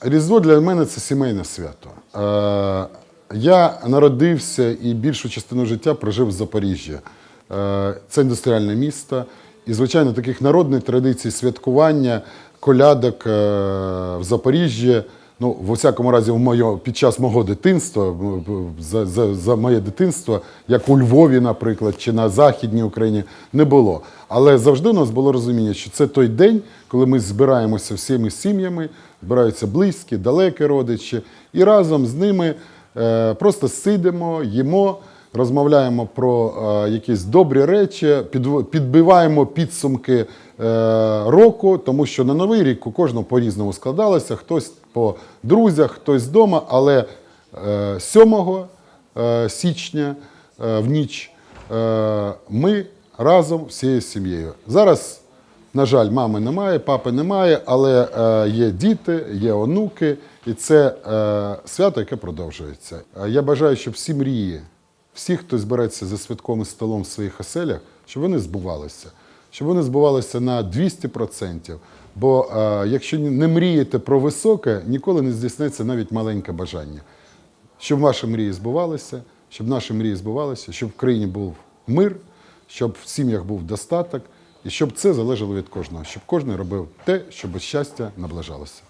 Різдво для мене це сімейне свято. Е, я народився і більшу частину життя прожив в Запоріжжі. Е, це індустріальне місто. І, звичайно, таких народних традицій святкування, колядок е, в Запоріжжі. Ну, в усякому разі, в моє, під час мого дитинства, за, за, за моє дитинство, як у Львові, наприклад, чи на Західній Україні, не було. Але завжди у нас було розуміння, що це той день, коли ми збираємося всіми сім'ями, збираються близькі, далекі родичі, і разом з ними е, просто сидимо, їмо, розмовляємо про е, якісь добрі речі, підв- підбиваємо підсумки е, року, тому що на новий рік у кожного по-різному складалося, хтось по друзях, хтось вдома, але е, 7 е, січня е, в ніч е, ми разом всією сім'єю. Зараз, на жаль, мами немає, папи немає, але е, є діти, є онуки, і це е, свято, яке продовжується. Я бажаю, щоб всі мрії, всі, хто збереться за святковим столом в своїх оселях, щоб вони збувалися. Щоб вони збувалися на 200%. Бо е, якщо не мрієте про високе, ніколи не здійсниться навіть маленьке бажання. Щоб ваші мрії збувалися, щоб наші мрії збувалися, щоб в країні був мир, щоб в сім'ях був достаток, і щоб це залежало від кожного, щоб кожен робив те, щоб щастя наближалося.